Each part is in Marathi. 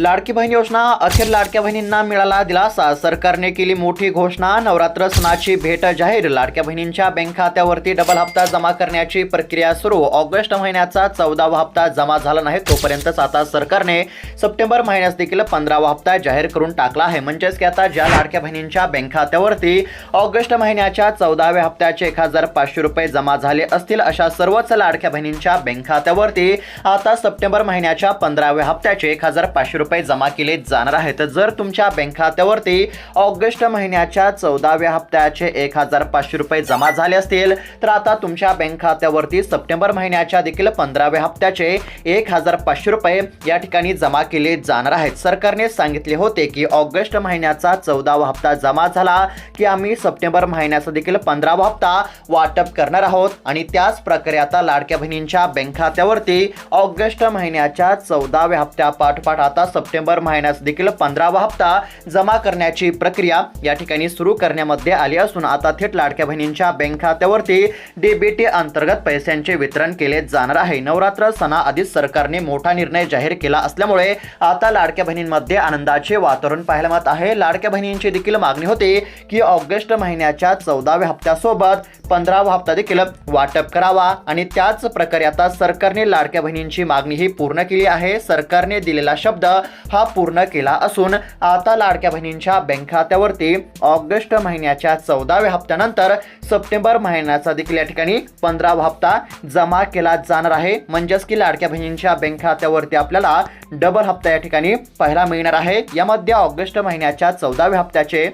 लाडकी बहीण योजना. अखेर लाडक्या बहिणींना मिळाला दिलासा. सरकारने केली मोठी घोषणा. नवरात्र सणाची भेट जाहीर. लाडक्या बहिणींच्या बँक खात्यावरती डबल हप्ता जमा करण्याची प्रक्रिया सुरू. ऑगस्ट महिन्याचा चौदावा हप्ता जमा झाला नाही. तोपर्यंतच आता सरकारने सप्टेंबर महिन्यास देखील पंधरावा हप्ता जाहीर करून टाकला आहे. म्हणजेच की आता ज्या लाडक्या बहिणींच्या बँक खात्यावरती ऑगस्ट महिन्याच्या चौदाव्या हप्त्याचे एक हजार पाचशे रुपये जमा झाले असतील अशा सर्वच लाडक्या बहिणींच्या बँक खात्यावरती आता सप्टेंबर महिन्याच्या पंधराव्या हप्त्याचे एक हजार पाचशे रुपये जमा केले जाणार आहेत. जर तुमच्या बँक खात्यावरती ऑगस्ट महिन्याच्या चौदाव्या हप्त्याचे एक हजार पाचशे रुपये जमा झाले असतील तर आता तुमच्या बँक खात्यावरती सप्टेंबर महिन्याच्या देखील पंधराव्या हप्त्याचे एक हजार पाचशे रुपये या ठिकाणी जमा केले जाणार आहेत. सरकारने सांगितले होते की ऑगस्ट महिन्याचा चौदावा हप्ता जमा झाला की आम्ही सप्टेंबर महिन्याचा देखील पंधरावा हप्ता वाटप करणार आहोत आणि त्याच प्रकारे आता लाडक्या बहिणींच्या बँक खात्यावरती ऑगस्ट महिन्याच्या चौदाव्या हप्त्या पाठोपाठ आता सप्टेंबर महिन्यास देखील पंधरावा हप्ता जमा करण्याची प्रक्रिया या ठिकाणी सुरू करण्यामध्ये आली असून आता थेट लाडक्या बहिणींच्या बँक खात्यावरती डीबीटी अंतर्गत पैशांचे वितरण केले जाणार आहे. नवरात्र सणाआधीच सरकारने मोठा निर्णय जाहीर केला असल्यामुळे आता लाडक्या बहिणींमध्ये आनंदाचे वातावरण पाहायला मिळत आहे. लाडक्या बहिणींची देखील मागणी होती की ऑगस्ट महिन्याच्या चौदाव्या हप्त्यासोबत पंधरावा हप्ता देखील वाटप करावा आणि त्याच प्रकारे आता सरकारने लाडक्या बहिणींची मागणी ही पूर्ण केली आहे. सरकारने दिलेला शब्द हा पूर्ण केला असून आता लाडक्या बहिणींच्या बँक खात्यावरती ऑगस्ट महिन्याच्या चौदाव्या हप्त्यानंतर सप्टेंबर महिन्याचा देखील या ठिकाणी पंधरावा हप्ता जमा केला जाणार आहे. म्हणजेच की लाडक्या बहिणींच्या बँक खात्यावरती आपल्याला डबल हप्ता या ठिकाणी पाहायला मिळणार आहे. यामध्ये ऑगस्ट महिन्याच्या चौदाव्या हप्त्याचे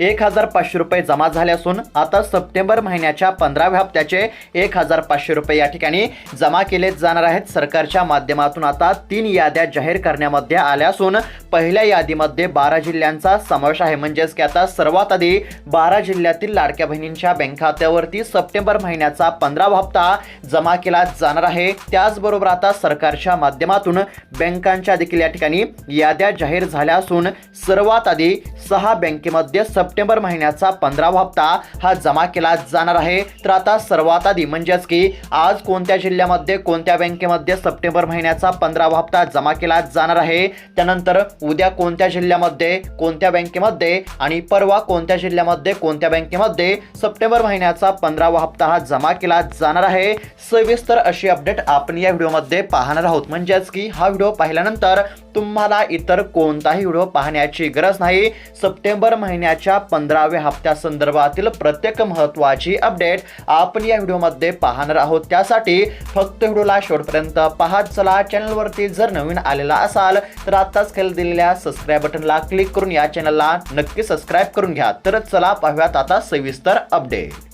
एक हजार पाचशे रुपये जमा झाले असून आता सप्टेंबर महिन्याच्या पंधराव्या हप्त्याचे एक हजार पाचशे रुपये या ठिकाणी जमा केले जाणार आहेत. सरकारच्या माध्यमातून आता तीन याद्या जाहीर करण्यामध्ये आल्या असून पहिल्या यादीमध्ये बारा जिल्ह्यांचा समावेश आहे. म्हणजेच की आता सर्वात आधी बारा जिल्ह्यातील लाडक्या बहिणींच्या बँक खात्यावरती सप्टेंबर महिन्याचा पंधरावा हप्ता जमा केला जाणार आहे. त्याचबरोबर आता सरकारच्या माध्यमातून बँकांच्या देखील या ठिकाणी याद्या जाहीर झाल्या असून सर्वात आधी सहा बँकेमध्ये सप्टेंबर महिन्याचा पंधरावा हप्ता हा जमा केला जाणार आहे. तर आता सर्वात आधी म्हणजेच की आज कोणत्या जिल्ह्यामध्ये कोणत्या बँकेमध्ये सप्टेंबर महिन्याचा पंधरावा हप्ता जमा केला जाणार आहे? त्यानंतर उद्या कोणत्या जिल्ह्यामध्ये कोणत्या बँकेमध्ये आणि परवा कोणत्या जिल्ह्यामध्ये कोणत्या बँकेमध्ये सप्टेंबर महिन्याचा पंधरावा हप्ता हा जमा केला जाणार आहे? सविस्तर अशी अपडेट आपण या व्हिडिओमध्ये पाहणार आहोत. म्हणजेच की हा व्हिडिओ पाहिल्यानंतर तुम्हाला इतर कोणताही व्हिडिओ पाहण्याची गरज नाही. सप्टेंबर महिन्याच्या पंधराव्या हप्त्यासंदर्भातील प्रत्येक महत्त्वाची अपडेट आपण या व्हिडिओमध्ये पाहणार आहोत. त्यासाठी फक्त व्हिडिओला शेवटपर्यंत पाहत चला. चॅनलवरती जर नवीन आलेला असाल तर आत्ताच खाली दिलेल्या सबस्क्राईब बटनला क्लिक करून या चॅनलला नक्की सबस्क्राईब करून घ्या. तर चला पाहूयात आता सविस्तर अपडेट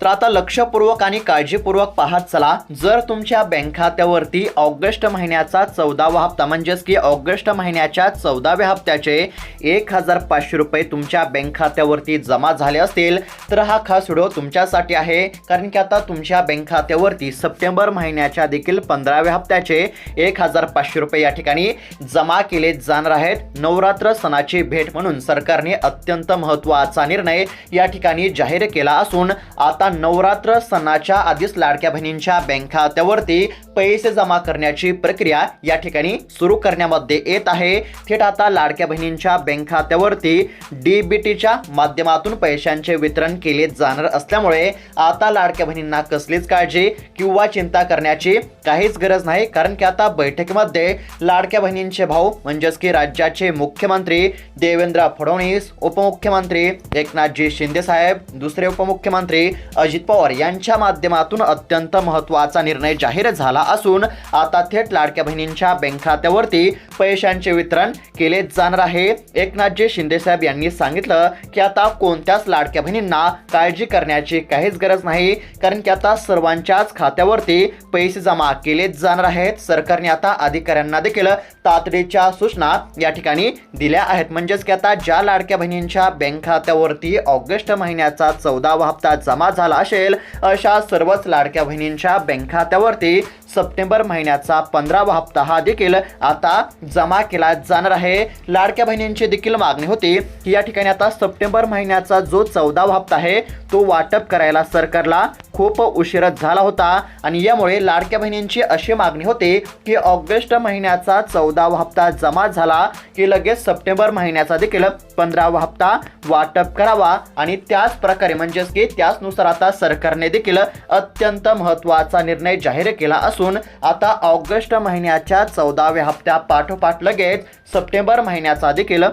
तर आता लक्षपूर्वक आणि काळजीपूर्वक पाहत चला. जर तुमच्या बँक खात्यावरती ऑगस्ट महिन्याचा चौदावा हप्ता म्हणजेच की ऑगस्ट महिन्याच्या चौदाव्या हप्त्याचे एक हजार पाचशे रुपये तुमच्या बँक खात्यावरती जमा झाले असतील तर हा खास व्हिडिओ तुमच्यासाठी आहे. कारण की आता तुमच्या बँक खात्यावरती सप्टेंबर महिन्याच्या देखील पंधराव्या हप्त्याचे एक हजार पाचशे रुपये या ठिकाणी जमा केले जाणार आहेत. नवरात्र सणाची भेट म्हणून सरकारने अत्यंत महत्त्वाचा निर्णय या ठिकाणी जाहीर केला असून आता नवरात्र सणाच्या आधीच लाडक्या बहिणींच्या बँक खात्यावरती पैसे जमा करण्याची प्रक्रिया या ठिकाणी सुरू करण्यामध्ये येत आहे. थेट आता लाडक्या बहिणींच्या बँक खात्यावरती डीबीटीच्या माध्यमातून पैशांचे वितरण केले जाणार असल्यामुळे आता लाडक्या बहिणींना कसलीच काळजी किंवा चिंता करण्याची काहीच गरज नाही. कारण की आता बैठकीमध्ये लाडक्या बहिणींचे भाऊ म्हणजेच की राज्याचे मुख्यमंत्री देवेंद्र फडणवीस उपमुख्यमंत्री एकनाथजी शिंदे साहेब दुसरे उपमुख्यमंत्री अजित पवार यांच्या माध्यमातून अत्यंत महत्त्वाचा निर्णय जाहीर झाला असून आता थेट लाडक्या बहिणींच्या बँक खात्यावरती पैशांचे वितरण केले जाणार आहे. एकनाथजी शिंदेसाहेब यांनी सांगितलं की आता कोणत्याच लाडक्या बहिणींना काळजी करण्याची काहीच गरज नाही कारण की आता सर्वांच्याच खात्यावरती पैसे जमा केले जाणार आहेत. सरकारने आता अधिकाऱ्यांना देखील तातडीच्या सूचना या ठिकाणी दिल्या आहेत. म्हणजेच की आता ज्या लाडक्या बहिणींच्या बँक खात्यावरती ऑगस्ट महिन्याचा चौदावा हप्ता जमा झाला झाला असेल अशा सर्वच लाडक्या बहिणींच्या बँक खात्यावरती सप्टेंबर महिन्याचा पंधरावा हप्ता हा देखील आता जमा केला जाणार आहे. लाडक्या बहिणींची देखील मागणी होती की या ठिकाणी आता सप्टेंबर महिन्याचा जो चौदावा हप्ता आहे तो वाटप करायला सरकारला खूप उशिरच झाला होता आणि यामुळे लाडक्या बहिणींची अशी मागणी होती की ऑगस्ट महिन्याचा चौदावा हप्ता जमा झाला की लगेच सप्टेंबर महिन्याचा देखील पंधरावा हप्ता वाटप करावा आणि त्याच प्रकारे म्हणजेच की त्याचनुसार आता सरकारने देखील अत्यंत महत्त्वाचा निर्णय जाहीर केला असून आता ऑगस्ट महिन्याच्या चौदाव्या हप्त्या पाठोपाठ लगेच सप्टेंबर महिन्याचा देखील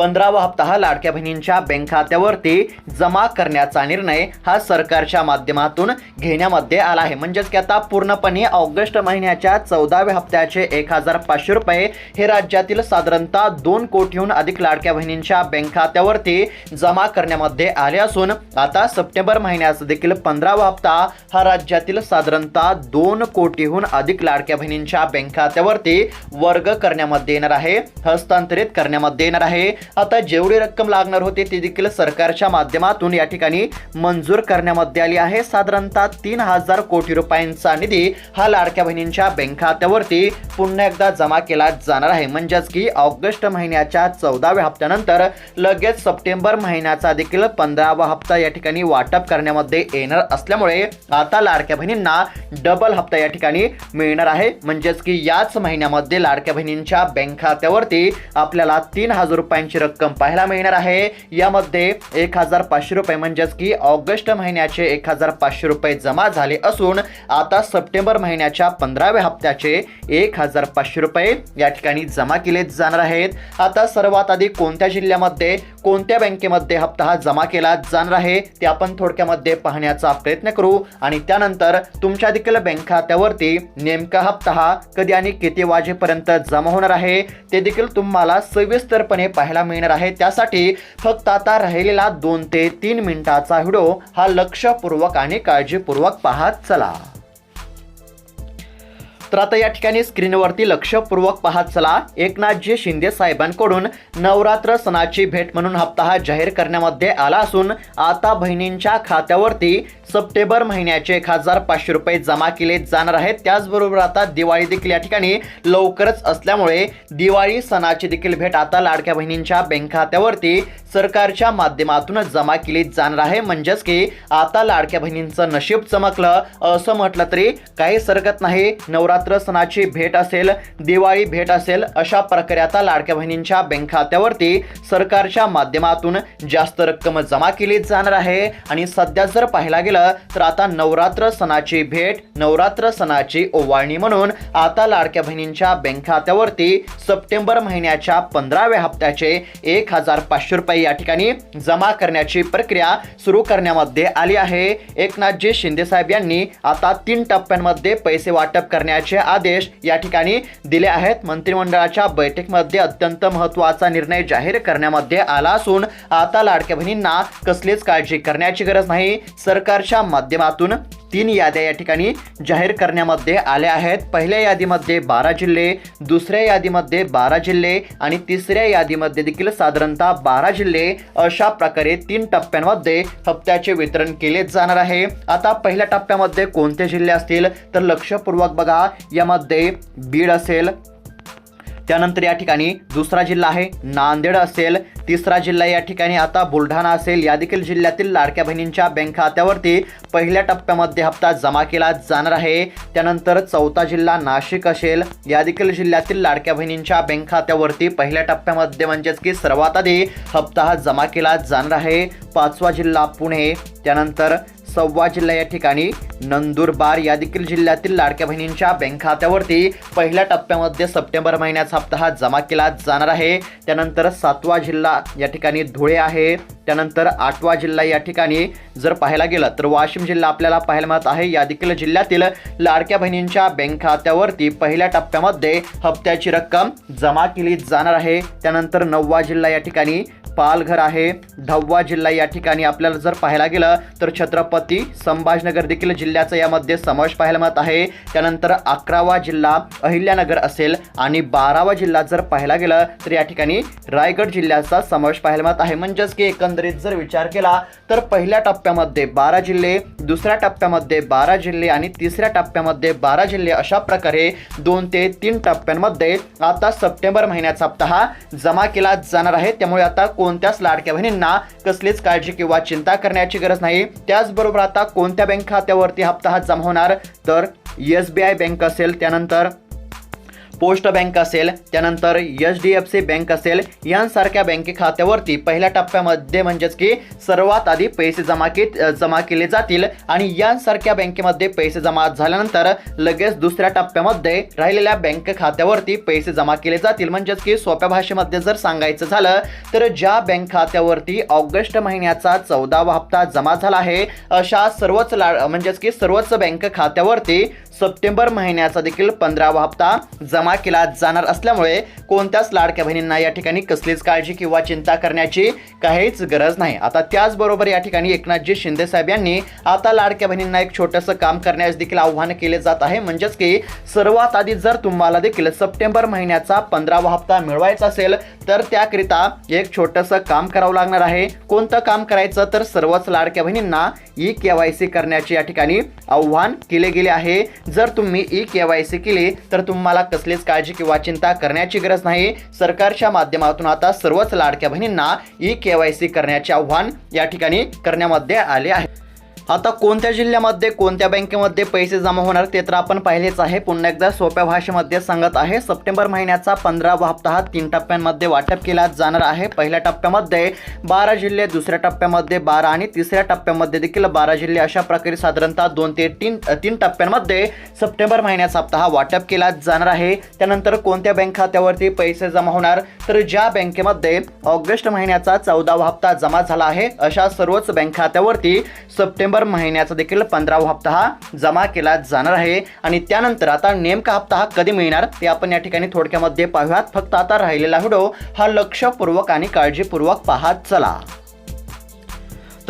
पंधरावा हप्ता हा लाडक्या बहिणींच्या बँक खात्यावरती जमा करण्याचा निर्णय हा सरकारच्या माध्यमातून घेण्यामध्ये आला आहे. म्हणजेच की आता पूर्णपणे ऑगस्ट महिन्याच्या चौदाव्या हप्त्याचे एक हजार पाचशे रुपये हे राज्यातील साधारणतः दोन कोटीहून अधिक लाडक्या बहिणींच्या बँक खात्यावरती जमा करण्यामध्ये आले असून आता सप्टेंबर महिन्याचा देखील पंधरावा हप्ता हा राज्यातील साधारणतः दोन कोटीहून अधिक लाडक्या बहिणींच्या बँक खात्यावरती वर्ग करण्यामध्ये येणार आहे हस्तांतरित करण्यामध्ये येणार आहे. आता जेवढी रक्कम लागणार होती ती देखील सरकारच्या माध्यमातून या ठिकाणी मंजूर करण्यामध्ये आली आहे. साधारणतः तीन हजार कोटी रुपयांचा निधी हा लाडक्या बहिणींच्या बँक खात्यावरती पुन्हा एकदा जमा केला जाणार आहे. म्हणजेच की ऑगस्ट महिन्याच्या चौदाव्या हप्त्यानंतर लगेच सप्टेंबर महिन्याचा देखील पंधरावा हप्ता या ठिकाणी वाटप करण्यामध्ये येणार असल्यामुळे आता लाडक्या बहिणींना डबल हप्ता या ठिकाणी मिळणार आहे. म्हणजेच की याच महिन्यामध्ये लाडक्या बहिणींच्या बँक खात्यावरती आपल्याला तीन हजार रुपयांची रक्कम पाहायला मिळणार आहे. यामध्ये एक हजार पाचशे रुपये म्हणजेच की ऑगस्ट महिन्याचे एक हजार पाचशे रुपये जमा झाले असून आता सप्टेंबर महिन्याच्या पंधराव्या हप्त्याचे एक हजार पाचशे रुपये या ठिकाणी जमा केले जाणार आहेत. आता सर्वात आधी कोणत्या जिल्ह्यामध्ये कोणत्या बँकेमध्ये हप्ता हा जमा केला जाणार आहे ते आपण थोडक्यामध्ये पाहण्याचा प्रयत्न करू. आणि त्यानंतर तुमच्या देखील बँक खात्यावरती नेमका हप्ता हा कधी आणि किती वाजेपर्यंत जमा होणार आहे ते देखील तुम्हाला सविस्तरपणे पाहायला मिळणार आहे. त्यासाठी फक्त आता राहिलेला दोन ते तीन मिनिटाचा व्हिडिओ हा लक्षपूर्वक आणि काळजीपूर्वक पाहत चला. तर आता या ठिकाणी स्क्रीनवरती लक्षपूर्वक पाहत चला. एकनाथजी शिंदे साहेबांकडून नवरात्र सणाची भेट म्हणून हप्ता हा जाहीर करण्यामध्ये आला असून आता बहिणींच्या खात्यावरती सप्टेंबर महिन्याचे एक हजार पाचशे रुपये जमा केले जाणार आहेत. त्याचबरोबर आता दिवाळी देखील या ठिकाणी लवकरच असल्यामुळे दिवाळी सणाची देखील भेट आता लाडक्या बहिणींच्या बँक खात्यावरती सरकारच्या माध्यमातून जमा केली जाणार आहे. म्हणजेच की आता लाडक्या बहिणींचं नशीब चमकलं असं म्हटलं तरी काही सरकत नाही. नवरात्र सणाची भेट असेल दिवाळी भेट असेल अशा प्रकारे आता लाडक्या बहिणींच्या बँक खात्यावरती सरकारच्या माध्यमातून जास्त रक्कम जमा केली जाणार आहे. आणि सध्या जर पाहायला गेलं तर आता नवरात्र सणाची भेट नवरात्र सणाची ओवाळणी म्हणून आता लाडक्या बहिणींच्या बँक खात्यावरती सप्टेंबर महिन्याच्या पंधराव्या हप्त्याचे एक हजार पाचशे रुपये या ठिकाणी जमा करण्याची प्रक्रिया सुरू करण्यामध्ये आली आहे. एकनाथजी शिंदे साहेब यांनी आता तीन टप्प्यांमध्ये पैसे वाटप करण्याचे आदेश या ठिकाणी दिले आहेत. मंत्रिमंडळाच्या बैठकीमध्ये अत्यंत महत्त्वाचा निर्णय जाहीर करण्यामध्ये आला असून आता लाडक्या बहिणींना कसलीच काळजी करण्याची गरज नाही. सरकारच्या माध्यमातून तीन याद्या या ठिकाणी जाहीर करण्यामध्ये आल्या आहेत. पहिल्या यादीमध्ये बारा जिल्हे दुसऱ्या यादीमध्ये बारा जिल्हे आणि तिसऱ्या यादीमध्ये देखील साधारणतः बारा जिल्हे अशा प्रकारे तीन टप्प्यांमध्ये हप्त्याचे वितरण केले जाणार आहे. आता पहिल्या टप्प्यामध्ये कोणते जिल्हे असतील? तर लक्षपूर्वक बघा. यामध्ये बीड असेल त्यानंतर या ठिकाणी दुसरा जिल्हा आहे नांदेड असेल. तिसरा जिल्हा या ठिकाणी आता बुलढाणा असेल. या देखील जिल्ह्यातील लाडक्या बहिणींच्या बँक खात्यावरती पहिल्या टप्प्यामध्ये हप्ता जमा केला जाणार आहे. त्यानंतर चौथा जिल्हा नाशिक असेल. या देखील जिल्ह्यातील लाडक्या बहिणींच्या बँक खात्यावरती पहिल्या टप्प्यामध्ये म्हणजेच की सर्वात आधी हप्ता हा जमा केला जाणार आहे. पाचवा जिल्हा पुणे. त्यानंतर सव्वा जिल्हा या ठिकाणी. नंदुरबार या देखील जिल्ह्यातील लाडक्या बहिणींच्या बँक खात्यावरती पहिल्या टप्प्यामध्ये सप्टेंबर महिन्याचा हप्ता हा जमा केला जाणार आहे. त्यानंतर सातवा जिल्हा या ठिकाणी धुळे आहे. त्यानंतर आठवा जिल्हा या ठिकाणी जर पाहायला गेलं तर वाशिम जिल्हा आपल्याला पाहायला मिळत आहे. या देखील जिल्ह्यातील लाडक्या बहिणींच्या बँक खात्यावरती पहिल्या टप्प्यामध्ये हप्त्याची रक्कम जमा केली जाणार आहे. त्यानंतर नववा जिल्हा या ठिकाणी पालघर आहे. धव्वा जिल्हा या ठिकाणी आपल्याला जर पाहायला गेलं तर छत्रपती संभाजनगर देखील जिल्ह्याचा यामध्ये समावेश पाहायला मिळत आहे. त्यानंतर अकरावा जिल्हा अहिल्यानगर असेल आणि बारावा जिल्हा जर पाहायला गेलं तर या ठिकाणी रायगड जिल्ह्याचा समावेश पाहायला मिळत आहे. म्हणजेच की एकंदरीत जर विचार केला तर पहिल्या टप्प्यामध्ये बारा जिल्हे दुसऱ्या टप्प्यामध्ये बारा जिल्हे आणि तिसऱ्या टप्प्यामध्ये बारा जिल्हे अशा प्रकारे दोन ते तीन टप्प्यांमध्ये आता सप्टेंबर महिन्याचा हप्ता हा जमा केला जाणार आहे. त्यामुळे आता कोणत्याच लाडक्या बहिणींना कसलीच काळजी किंवा चिंता करण्याची गरज नाही. त्याचबरोबर आता कोणत्या बँक खात्यावरती हप्ता हा जमा होणार? तर एस बी आय बँक असेल त्यानंतर पोस्ट बँक असेल त्यानंतर H D F C bank असेल यांसारख्या बँके खात्यावरती पहिल्या टप्प्यामध्ये म्हणजेच की सर्वात आधी पैसे जमा के जमा केले जातील आणि यांसारख्या बँकेमध्ये पैसे जमा झाल्यानंतर लगेच दुसऱ्या टप्प्यामध्ये राहिलेल्या बँक खात्यावरती पैसे जमा केले जातील. म्हणजेच की सोप्या भाषेमध्ये जर सांगायचं झालं तर ज्या बँक खात्यावरती ऑगस्ट महिन्याचा चौदावा हप्ता जमा झाला आहे अशा सर्वच ला म्हणजेच की सर्वच बँक खात्यावरती सप्टेंबर महिन्याचा देखील पंधरावा हप्ता जमा केला जाणार असल्यामुळे कोणत्याच लाडक्या बहिणींना या ठिकाणी कसलीच काळजी किंवा चिंता करण्याची काहीच गरज नाही. आता त्याचबरोबर या ठिकाणी एकनाथजी शिंदे साहेब यांनी आता लाडक्या बहिणींना एक छोटंसं काम करण्यास देखील आव्हान केले जात आहे. म्हणजेच की सर्वात आधी जर तुम्हाला देखील सप्टेंबर महिन्याचा पंधरावा हप्ता मिळवायचा असेल तर त्याकरिता एक छोटंसं काम करावं लागणार आहे. कोणतं काम करायचं? तर सर्वच लाडक्या बहिणींना ई के वाय सी करण्याचे या ठिकाणी आव्हान केले गेले आहे. जर तुम्ही ई के वाय सी केली तर तुम्हाला कसलीच काळजी किंवा चिंता करण्याची गरज नाही. सरकारच्या माध्यमातून आता सर्वच लाडक्या बहिणींना ई के केवायसी करण्याचे आव्हान या ठिकाणी करण्यामध्ये आले आहे. आता कोणत्या जिल्ह्यामध्ये कोणत्या बँकेमध्ये पैसे जमा होणार ते तर आपण पाहिलेच आहे. पुन्हा एकदा सोप्या भाषेमध्ये सांगत आहे सप्टेंबर महिन्याचा पंधरावा हप्ता हा तीन टप्प्यांमध्ये वाटप केला जाणार आहे. पहिल्या टप्प्यामध्ये बारा जिल्हे दुसऱ्या टप्प्यामध्ये बारा आणि तिसऱ्या टप्प्यामध्ये देखील बारा जिल्हे अशा प्रकारे साधारणतः दोन ते तीन तीन टप्प्यांमध्ये सप्टेंबर महिन्याचा हप्ता हा वाटप केला जाणार आहे. त्यानंतर कोणत्या बँक खात्यावरती पैसे जमा होणार तर ज्या बँकेमध्ये ऑगस्ट महिन्याचा चौदावा हप्ता जमा झाला आहे अशा सर्वच बँक खात्यावरती सप्टेंबर महिन्याचा देखील पंधरावा हप्ता हा जमा केला जाणार आहे. आणि त्यानंतर आता नेमका हप्ता हा कधी मिळणार ते आपण या ठिकाणी थोडक्यामध्ये पाहूयात. फक्त आता राहिलेला व्हिडिओ हा लक्षपूर्वक आणि काळजीपूर्वक पाहत चला.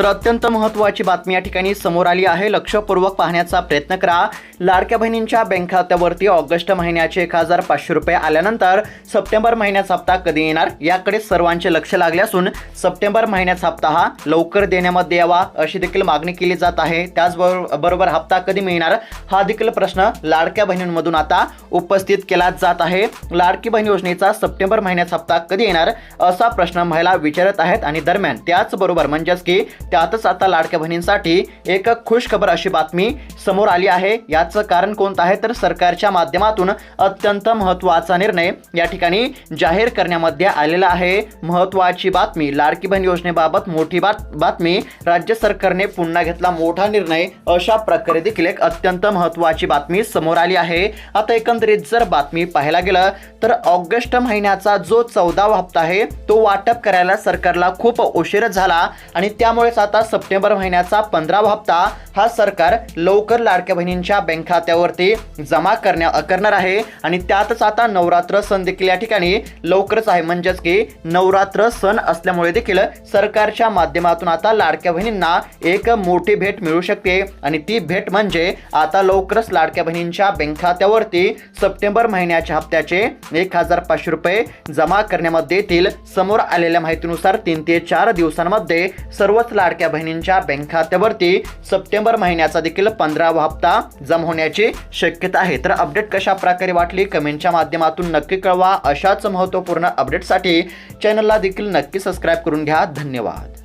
तर अत्यंत महत्त्वाची बातमी या ठिकाणी समोर आली आहे. लक्षपूर्वक पाहण्याचा प्रयत्न करा. लाडक्या बहिणींच्या बँक खात्यावरती ऑगस्ट महिन्याचे एक हजार पाचशे रुपये आल्यानंतर सप्टेंबर महिन्याचा हप्ता कधी येणार? याकडे सर्वांचे लक्ष लागले असून सप्टेंबर महिन्याचा हप्ता हा लवकर देण्यामध्ये यावा अशी देखील मागणी केली जात आहे. त्याचबरोबर बरोबर हप्ता कधी मिळणार? हा देखील प्रश्न लाडक्या बहिणींमधून आता उपस्थित केला जात आहे. लाडकी बहीण योजनेचा सप्टेंबर महिन्याचा हप्ता कधी येणार? असा प्रश्न महिला विचारत आहेत आणि दरम्यान त्याचबरोबर म्हणजेच की त्यातच आता लाडक्या बहिणींसाठी एक खुश खबर अशी बातमी समोर आली आहे. याचं कारण कोणतं आहे? तर सरकारच्या माध्यमातून अत्यंत महत्त्वाचा निर्णय या ठिकाणी जाहीर करण्यामध्ये आलेला आहे. महत्त्वाची बातमी लाडकी बहीण योजनेबाबत मोठी बात बातमी राज्य सरकारने पुन्हा घेतला मोठा निर्णय अशा प्रकारे देखील एक अत्यंत महत्त्वाची बातमी समोर आली आहे. आता एकंदरीत जर बातमी पाहायला गेलं तर ऑगस्ट महिन्याचा जो चौदावा हप्ता आहे तो वाटप करायला सरकारला खूप उशीर झाला आणि त्यामुळेच आता सप्टेंबर महिन्याचा पंधरावा हप्ता हा सरकार लवकर लाडक्या बहिणींच्या बँक खात्यावरती जमा करण्या करणार आहे. आणि त्यातच आता नवरात्र सण देखील या ठिकाणी लवकरच आहे. म्हणजेच की नवरात्र सण असल्यामुळे देखील सरकारच्या माध्यमातून आता लाडक्या बहिणींना एक मोठी भेट मिळू शकते. आणि ती भेट म्हणजे आता लवकरच लाडक्या बहिणींच्या बँक खात्यावरती सप्टेंबर महिन्याच्या हप्त्याचे एक हजार पाचशे रुपये जमा करण्यामध्ये येतील समोर आलेल्या माहितीनुसार तीन ते चार दिवसांमध्ये सर्वच लाड लाडक्या बहिणींच्या बँक खात्यावरती सप्टेंबर महिन्याचा देखील पंधरावा हप्ता जमा होण्याची शक्यता आहे. तर अपडेट कशा प्रकारे वाटली? कमेंटच्या माध्यमातून नक्की कळवा. अशाच महत्त्वपूर्ण अपडेटसाठी चॅनलला देखील नक्की सबस्क्राईब करून घ्या. धन्यवाद.